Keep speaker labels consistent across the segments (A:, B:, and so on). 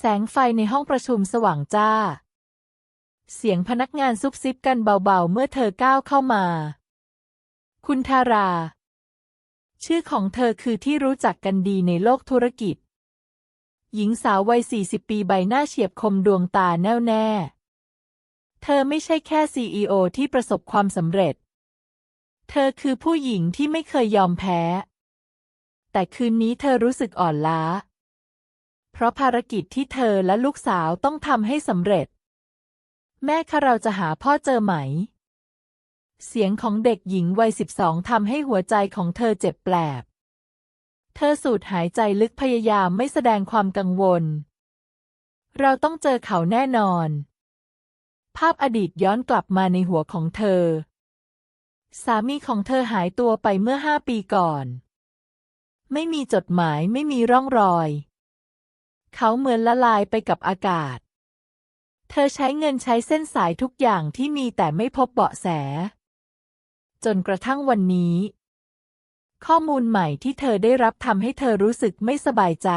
A: แสงไฟในห้องประชุมสว่างจ้า เสียงพนักงานซุบซิบกันเบาๆ เมื่อเธอก้าวเข้ามา คุณทารา ชื่อของเธอคือที่รู้จักกันดีในโลกธุรกิจ หญิงสาววัย 40 ปีใบหน้าเฉียบคมดวงตาแน่วแน่ เธอไม่ใช่แค่ซีอโอที่ประสบความสำเร็จ เธอคือผู้หญิงที่ไม่เคยยอมแพ้ แต่คืนนี้เธอรู้สึกอ่อนล้า เพราะภารกิจที่เธอและลูกสาวต้องทำให้สำเร็จ แม่คะเราจะหาพ่อเจอไหม เสียงของเด็กหญิงวัยสิบสองทำให้หัวใจของเธอเจ็บแปลบ เธอสูดหายใจลึกพยายามไม่แสดงความกังวล เราต้องเจอเขาแน่นอน ภาพอดีตย้อนกลับมาในหัวของเธอ สามีของเธอหายตัวไปเมื่อห้าปีก่อน ไม่มีจดหมายไม่มีร่องรอย เขาเหมือนละลายไปกับอากาศ เธอใช้เงินใช้เส้นสายทุกอย่างที่มีแต่ไม่พบเบาะแส จนกระทั่งวันนี้ ข้อมูลใหม่ที่เธอได้รับทำให้เธอรู้สึกไม่สบายใจ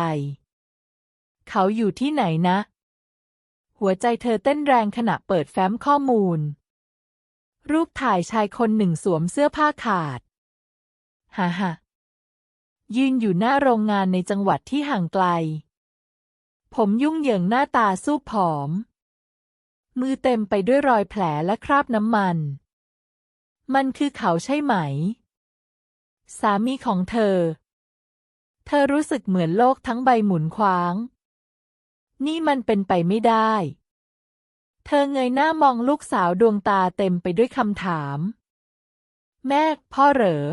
A: เขาอยู่ที่ไหนนะ หัวใจเธอเต้นแรงขณะเปิดแฟ้มข้อมูล รูปถ่ายชายคนหนึ่งสวมเสื้อผ้าขาดฮ่าฮ่ายืนอยู่หน้าโรงงานในจังหวัดที่ห่างไกล ผมยุ่งเหยิงหน้าตาสู้ผอม มือเต็มไปด้วยรอยแผลและคราบน้ำมัน มันคือเขาใช่ไหม สามีของเธอ เธอรู้สึกเหมือนโลกทั้งใบหมุนคว้าง นี่มันเป็นไปไม่ได้ เธอเงยหน้ามองลูกสาวดวงตาเต็มไปด้วยคำถาม แม่พ่อเหรอ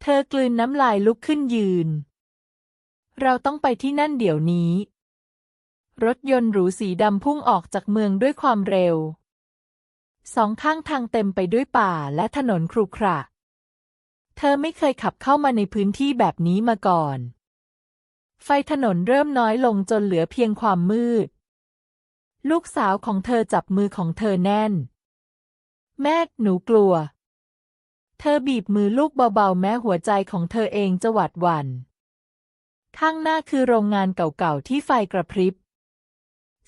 A: เธอกลืนน้ำลายลุกขึ้นยืนเราต้องไปที่นั่นเดี๋ยวนี้ รถยนต์หรูสีดำพุ่งออกจากเมืองด้วยความเร็ว สองข้างทางเต็มไปด้วยป่าและถนนครุขระ เธอไม่เคยขับเข้ามาในพื้นที่แบบนี้มาก่อน ไฟถนนเริ่มน้อยลงจนเหลือเพียงความมืด ลูกสาวของเธอจับมือของเธอแน่น แม่หนูกลัว เธอบีบมือลูกเบาๆ แม้หัวใจของเธอเองจะหวาดหวัน่นข้างหน้าคือโรงงานเก่าๆที่ไฟกระพริบ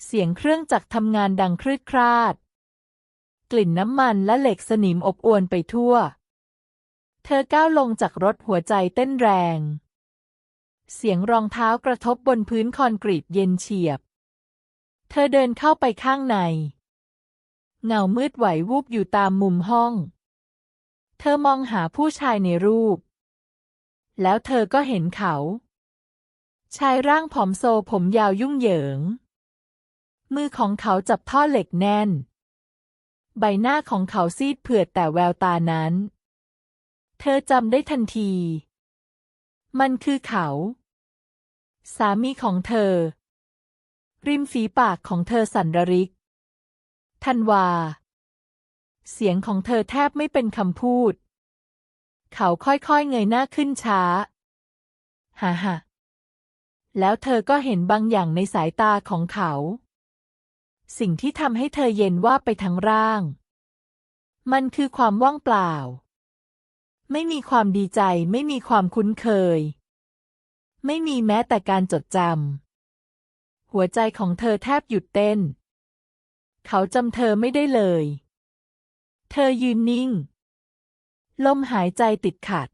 A: เสียงเครื่องจักรทำงานดังครืดคราด กลิ่นน้ำมันและเหล็กสนิมอบอวนไปทั่ว เธอก้าวลงจากรถหัวใจเต้นแรง เสียงรองเท้ากระทบบนพื้นคอนกรีตเย็นเฉียบ เธอเดินเข้าไปข้างใน เงามืดไหววูบอยู่ตามมุมห้อง เธอมองหาผู้ชายในรูป แล้วเธอก็เห็นเขาชายร่างผอมโซผมยาวยุ่งเหยิง มือของเขาจับท่อเหล็กแน่น ใบหน้าของเขาซีดเผือดแต่แววตานั้น เธอจำได้ทันที มันคือเขา สามีของเธอ ริมฝีปากของเธอสั่นระริก ทันวา เสียงของเธอแทบไม่เป็นคำพูด เขาค่อยๆเงยหน้าขึ้นช้า ฮ่าฮ่าแล้วเธอก็เห็นบางอย่างในสายตาของเขา สิ่งที่ทำให้เธอเย็นว่าไปทั้งร่าง มันคือความว่างเปล่า ไม่มีความดีใจ ไม่มีความคุ้นเคย ไม่มีแม้แต่การจดจำ หัวใจของเธอแทบหยุดเต้น เขาจำเธอไม่ได้เลย เธอยืนนิ่ง ลมหายใจติดขัด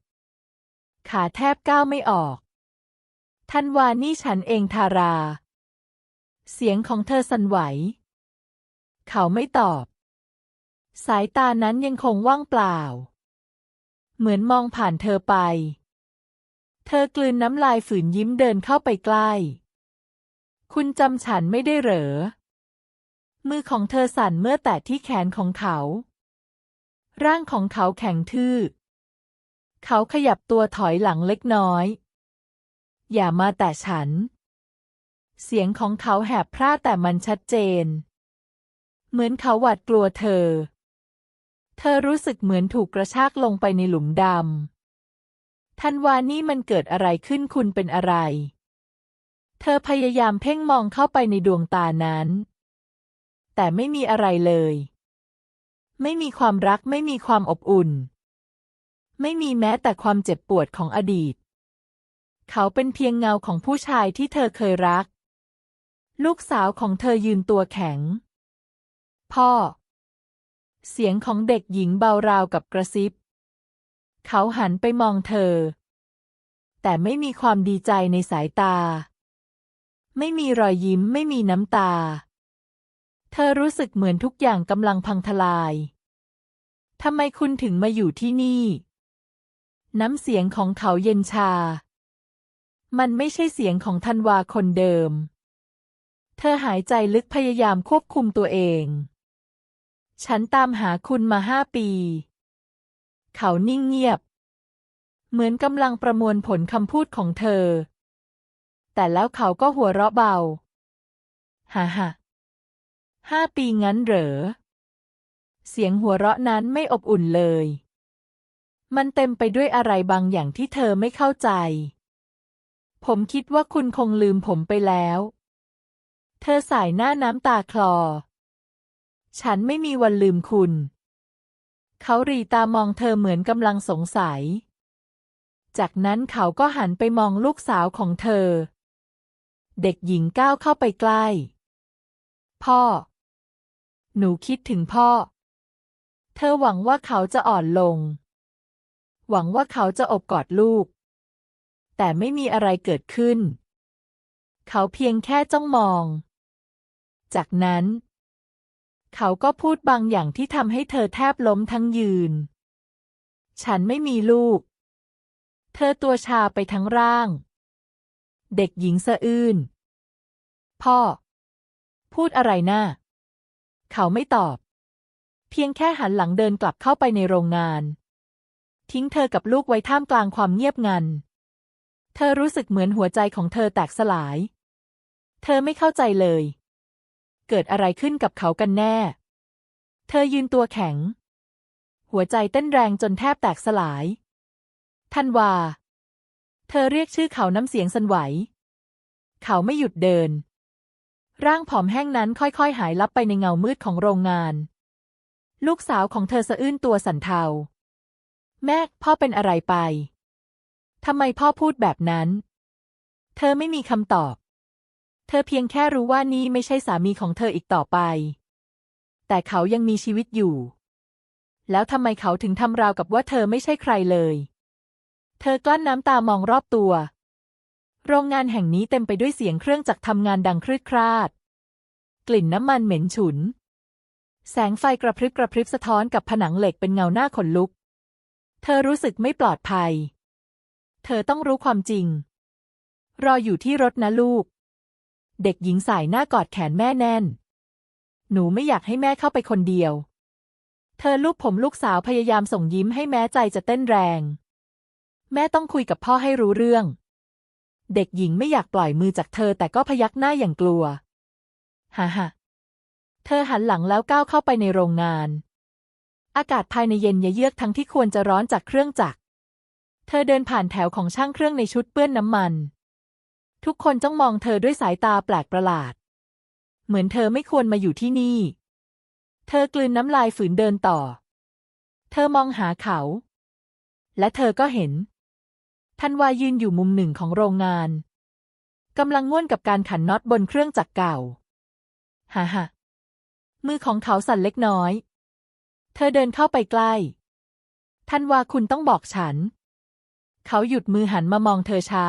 A: ขาแทบก้าวไม่ออก ทันวานี่ฉันเองทาราเสียงของเธอสั่นไหว เขาไม่ตอบ สายตานั้นยังคงว่างเปล่า เหมือนมองผ่านเธอไป เธอกลืนน้ำลายฝืนยิ้มเดินเข้าไปใกล้ คุณจำฉันไม่ได้เหรอ มือของเธอสั่นเมื่อแตะที่แขนของเขา ร่างของเขาแข็งทื่อ เขาขยับตัวถอยหลังเล็กน้อย อย่ามาแตะฉันเสียงของเขาแหบพร่าแต่มันชัดเจน เหมือนเขาหวาดกลัวเธอ เธอรู้สึกเหมือนถูกกระชากลงไปในหลุมดำทันวานี่มันเกิดอะไรขึ้นคุณเป็นอะไร เธอพยายามเพ่งมองเข้าไปในดวงตานั้น แต่ไม่มีอะไรเลย ไม่มีความรักไม่มีความอบอุ่น ไม่มีแม้แต่ความเจ็บปวดของอดีต เขาเป็นเพียงเงาของผู้ชายที่เธอเคยรัก ลูกสาวของเธอยืนตัวแข็ง พ่อ เสียงของเด็กหญิงเบาราวกับกระซิบ เขาหันไปมองเธอ แต่ไม่มีความดีใจในสายตา ไม่มีรอยยิ้มไม่มีน้ำตา เธอรู้สึกเหมือนทุกอย่างกำลังพังทลายทำไมคุณถึงมาอยู่ที่นี่ น้ำเสียงของเขาเย็นชา มันไม่ใช่เสียงของธันวาคนเดิม เธอหายใจลึกพยายามควบคุมตัวเอง ฉันตามหาคุณมาห้าปี เขานิ่งเงียบ เหมือนกำลังประมวลผลคำพูดของเธอ แต่แล้วเขาก็หัวเราะเบา ฮ่าฮ่าห้าปีงั้นเหรอ เสียงหัวเราะนั้นไม่อบอุ่นเลย มันเต็มไปด้วยอะไรบางอย่างที่เธอไม่เข้าใจ ผมคิดว่าคุณคงลืมผมไปแล้ว เธอสายหน้าน้ำตาคลอ ฉันไม่มีวันลืมคุณ เขารีตามองเธอเหมือนกำลังสงสัย จากนั้นเขาก็หันไปมองลูกสาวของเธอ เด็กหญิงก้าวเข้าไปใกล้ พ่อ หนูคิดถึงพ่อ เธอหวังว่าเขาจะอ่อนลง หวังว่าเขาจะอบกอดลูก แต่ไม่มีอะไรเกิดขึ้น เขาเพียงแค่จ้องมอง จากนั้น เขาก็พูดบางอย่างที่ทำให้เธอแทบล้มทั้งยืน ฉันไม่มีลูก เธอตัวชาไปทั้งร่าง เด็กหญิงสะอื้น พ่อ พูดอะไรนะ่าเขาไม่ตอบ เพียงแค่หันหลังเดินกลับเข้าไปในโรงงาน ทิ้งเธอกับลูกไว้ท่ามกลางความเงียบงัน เธอรู้สึกเหมือนหัวใจของเธอแตกสลาย เธอไม่เข้าใจเลย เกิดอะไรขึ้นกับเขากันแน่ เธอยืนตัวแข็ง หัวใจเต้นแรงจนแทบแตกสลาย ทันวา เธอเรียกชื่อเขาน้ำเสียงสั่นไหว เขาไม่หยุดเดิน ร่างผอมแห้งนั้นค่อยๆ หายลับไปในเงามืดของโรงงาน ลูกสาวของเธอสะอื้นตัวสั่นเทา แม่พ่อเป็นอะไรไปทำไมพ่อพูดแบบนั้น เธอไม่มีคำตอบ เธอเพียงแค่รู้ว่านี่ไม่ใช่สามีของเธออีกต่อไป แต่เขายังมีชีวิตอยู่ แล้วทำไมเขาถึงทำราวกับว่าเธอไม่ใช่ใครเลย เธอกลั้นน้ำตามองรอบตัว โรงงานแห่งนี้เต็มไปด้วยเสียงเครื่องจักรทำงานดังครืดคราด กลิ่นน้ำมันเหม็นฉุน แสงไฟกระพริบกระพริบสะท้อนกับผนังเหล็กเป็นเงาหน้าขนลุก เธอรู้สึกไม่ปลอดภัย เธอต้องรู้ความจริง รออยู่ที่รถนะลูก เด็กหญิงสายหน้ากอดแขนแม่แน่น หนูไม่อยากให้แม่เข้าไปคนเดียว เธอลูบผมลูกสาวพยายามส่งยิ้มให้แม้ใจจะเต้นแรง แม่ต้องคุยกับพ่อให้รู้เรื่อง เด็กหญิงไม่อยากปล่อยมือจากเธอแต่ก็พยักหน้าอย่างกลัว ฮ่าฮ่าเธอหันหลังแล้วก้าวเข้าไปในโรงงาน อากาศภายในเย็นยเยือกทั้งที่ควรจะร้อนจากเครื่องจักร เธอเดินผ่านแถวของช่างเครื่องในชุดเปื้อนน้ำมัน ทุกคนจ้องมองเธอด้วยสายตาแปลกประหลาด เหมือนเธอไม่ควรมาอยู่ที่นี่ เธอกลืนน้ำลายฝืนเดินต่อ เธอมองหาเขา และเธอก็เห็นทันวายืนอยู่มุมหนึ่งของโรงงานกำลังง่วนกับการขันน็อตบนเครื่องจักรเก่าฮ่าฮ่ามือของเขาสั่นเล็กน้อย เธอเดินเข้าไปใกล้ทันวาคุณต้องบอกฉัน เขาหยุดมือหันมามองเธอช้า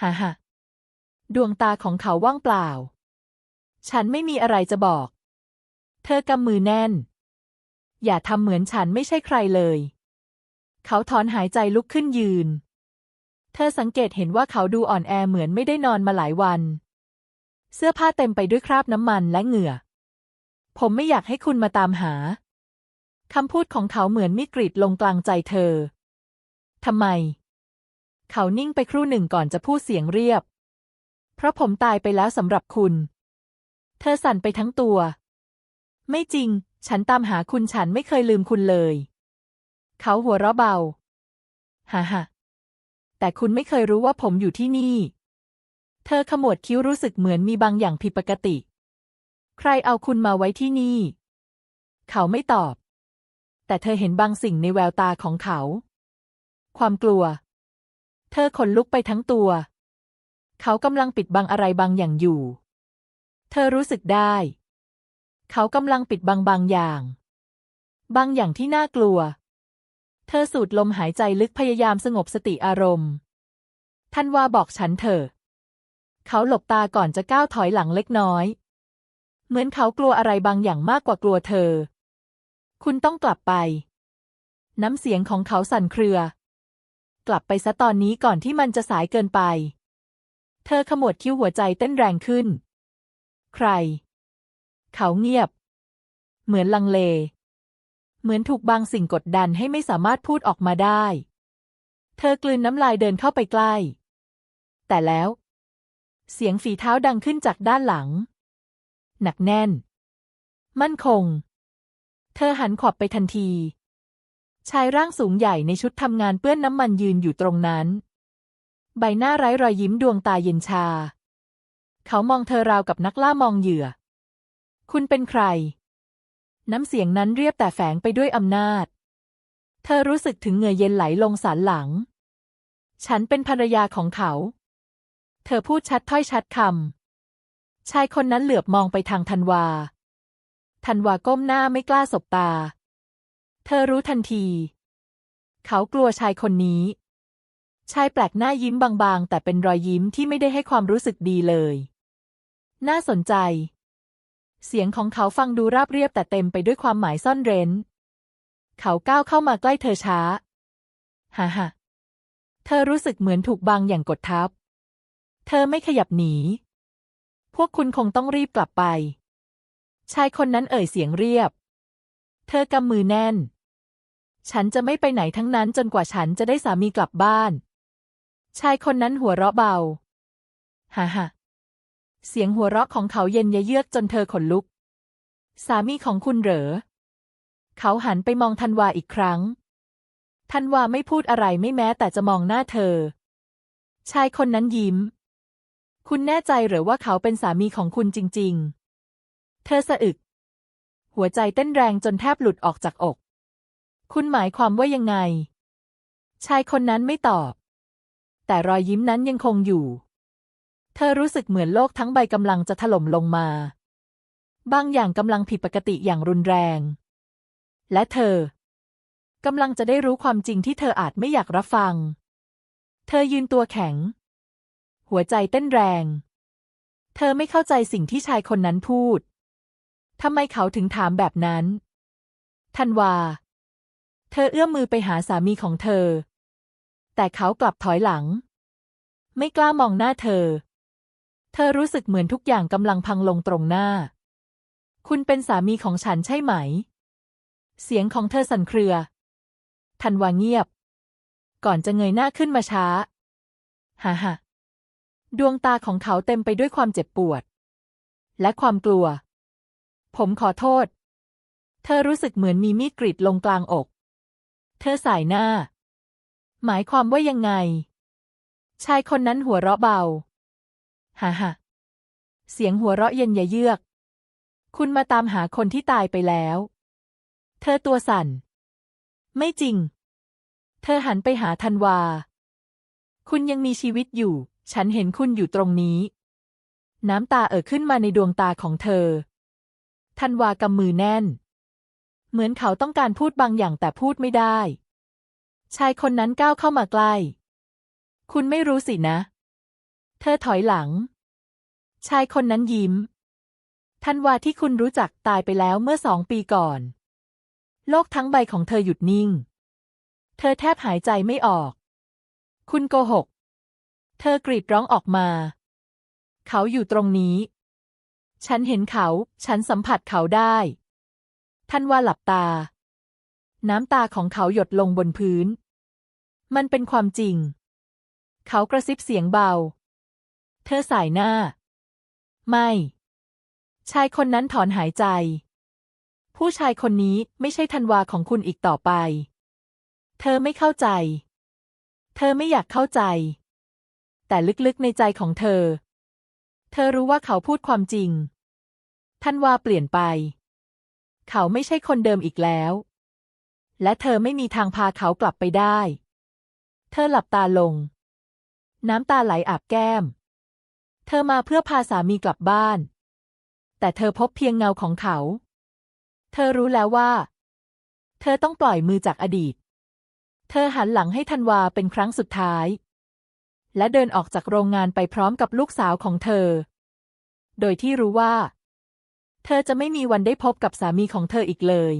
A: ฮ่าฮ่าดวงตาของเขาว่างเปล่า ฉันไม่มีอะไรจะบอก เธอกำมือแน่น อย่าทำเหมือนฉันไม่ใช่ใครเลย เขาถอนหายใจลุกขึ้นยืน เธอสังเกตเห็นว่าเขาดูอ่อนแอเหมือนไม่ได้นอนมาหลายวัน เสื้อผ้าเต็มไปด้วยคราบน้ำมันและเหงื่อ ผมไม่อยากให้คุณมาตามหา คำพูดของเขาเหมือนมีดกรีดลงกลางใจเธอทำไม เขานิ่งไปครู่หนึ่งก่อนจะพูดเสียงเรียบ เพราะผมตายไปแล้วสำหรับคุณ เธอสั่นไปทั้งตัว ไม่จริง ฉันตามหาคุณฉันไม่เคยลืมคุณเลย เขาหัวเราะเบา ฮ่าฮ่าแต่คุณไม่เคยรู้ว่าผมอยู่ที่นี่ เธอขมวดคิ้วรู้สึกเหมือนมีบางอย่างผิดปกติ ใครเอาคุณมาไว้ที่นี่ เขาไม่ตอบ แต่เธอเห็นบางสิ่งในแววตาของเขา ความกลัว เธอขนลุกไปทั้งตัว เขากำลังปิดบังอะไรบางอย่างอยู่ เธอรู้สึกได้ เขากำลังปิดบังบางอย่าง บางอย่างที่น่ากลัว เธอสูดลมหายใจลึกพยายามสงบสติอารมณ์ท่านว่าบอกฉันเถอะ เขาหลบตาก่อนจะก้าวถอยหลังเล็กน้อย เหมือนเขากลัวอะไรบางอย่างมากกว่ากลัวเธอ คุณต้องกลับไป น้ำเสียงของเขาสั่นเครือ กลับไปซะตอนนี้ก่อนที่มันจะสายเกินไป เธอขมวดคิ้วหัวใจเต้นแรงขึ้น ใคร เขาเงียบ เหมือนลังเล เหมือนถูกบางสิ่งกดดันให้ไม่สามารถพูดออกมาได้ เธอกลืนน้ำลายเดินเข้าไปใกล้ แต่แล้ว เสียงฝีเท้าดังขึ้นจากด้านหลัง หนักแน่น มั่นคง เธอหันขวับไปทันที ชายร่างสูงใหญ่ในชุดทำงานเปื้อนน้ำมันยืนอยู่ตรงนั้น ใบหน้าไร้รอยยิ้มดวงตาเย็นชา เขามองเธอราวกับนักล่ามองเหยื่อ คุณเป็นใคร น้ำเสียงนั้นเรียบแต่แฝงไปด้วยอำนาจ เธอรู้สึกถึงเหงื่อเย็นไหลลงสันหลัง ฉันเป็นภรรยาของเขา เธอพูดชัดถ้อยชัดคำชายคนนั้นเหลือบมองไปทางธันวาธันวาก้มหน้าไม่กล้าสบตา เธอรู้ทันที เขากลัวชายคนนี้ ชายแปลกหน้ายิ้มบางๆ แต่เป็นรอยยิ้มที่ไม่ได้ให้ความรู้สึกดีเลย น่าสนใจ เสียงของเขาฟังดูราบเรียบแต่เต็มไปด้วยความหมายซ่อนเร้น เขาก้าวเข้ามาใกล้เธอช้าฮ่าฮ่าเธอรู้สึกเหมือนถูกบางอย่างกดทับ เธอไม่ขยับหนี พวกคุณคงต้องรีบกลับไป ชายคนนั้นเอ่ยเสียงเรียบ เธอกำมือแน่น ฉันจะไม่ไปไหนทั้งนั้นจนกว่าฉันจะได้สามีกลับบ้าน ชายคนนั้นหัวเราะเบา ฮ่าฮ่าเสียงหัวเราะของเขาเย็นยะเยือกจนเธอขนลุก สามีของคุณเหรอ เขาหันไปมองธันวาอีกครั้ง ธันวาไม่พูดอะไรไม่แม้แต่จะมองหน้าเธอ ชายคนนั้นยิ้ม คุณแน่ใจหรือว่าเขาเป็นสามีของคุณจริง ๆ เธอสะอึก หัวใจเต้นแรงจนแทบหลุดออกจากอก คุณหมายความว่ายังไง ชายคนนั้นไม่ตอบ แต่รอยยิ้มนั้นยังคงอยู่ เธอรู้สึกเหมือนโลกทั้งใบกำลังจะถล่มลงมา บางอย่างกำลังผิดปกติอย่างรุนแรง และเธอกำลังจะได้รู้ความจริงที่เธออาจไม่อยากรับฟัง เธอยืนตัวแข็ง หัวใจเต้นแรง เธอไม่เข้าใจสิ่งที่ชายคนนั้นพูดทำไมเขาถึงถามแบบนั้น ทันวา เธอเอื้อมมือไปหาสามีของเธอ แต่เขากลับถอยหลัง ไม่กล้ามองหน้าเธอ เธอรู้สึกเหมือนทุกอย่างกำลังพังลงตรงหน้า คุณเป็นสามีของฉันใช่ไหม เสียงของเธอสั่นเครือ ทันวาเงียบ ก่อนจะเงยหน้าขึ้นมาช้าฮ่าฮ่าดวงตาของเขาเต็มไปด้วยความเจ็บปวด และความกลัว ผมขอโทษ เธอรู้สึกเหมือนมีมีดกรีดลงกลางอก เธอสายหน้า หมายความว่ายังไง ชายคนนั้นหัวเราะเบา ฮ่าฮ่าเสียงหัวเราะเย็นยะเยือก คุณมาตามหาคนที่ตายไปแล้ว เธอตัวสั่น ไม่จริง เธอหันไปหาธันวา คุณยังมีชีวิตอยู่ ฉันเห็นคุณอยู่ตรงนี้ น้ำตาเอ่อขึ้นมาในดวงตาของเธอธันวากำมือแน่น เหมือนเขาต้องการพูดบางอย่างแต่พูดไม่ได้ ชายคนนั้นก้าวเข้ามาใกล้ คุณไม่รู้สินะ เธอถอยหลัง ชายคนนั้นยิ้มธันวาที่คุณรู้จักตายไปแล้วเมื่อสองปีก่อน โลกทั้งใบของเธอหยุดนิ่ง เธอแทบหายใจไม่ออก คุณโกหก เธอกรีดร้องออกมา เขาอยู่ตรงนี้ ฉันเห็นเขา ฉันสัมผัสเขาได้ ท่านว่าหลับตา น้ำตาของเขาหยดลงบนพื้น มันเป็นความจริง เขากระซิบเสียงเบา เธอสายหน้า ไม่ ชายคนนั้นถอนหายใจ ผู้ชายคนนี้ไม่ใช่ธันวาของคุณอีกต่อไป เธอไม่เข้าใจ เธอไม่อยากเข้าใจ แต่ลึกๆในใจของเธอ เธอรู้ว่าเขาพูดความจริง ธันวาเปลี่ยนไป เขาไม่ใช่คนเดิมอีกแล้ว และเธอไม่มีทางพาเขากลับไปได้ เธอหลับตาลง น้ำตาไหลอาบแก้ม เธอมาเพื่อพาสามีกลับบ้าน แต่เธอพบเพียงเงาของเขา เธอรู้แล้วว่า เธอต้องปล่อยมือจากอดีต เธอหันหลังให้ธันวาเป็นครั้งสุดท้าย และเดินออกจากโรงงานไปพร้อมกับลูกสาวของเธอ โดยที่รู้ว่า เธอจะไม่มีวันได้พบกับสามีของเธออีกเลย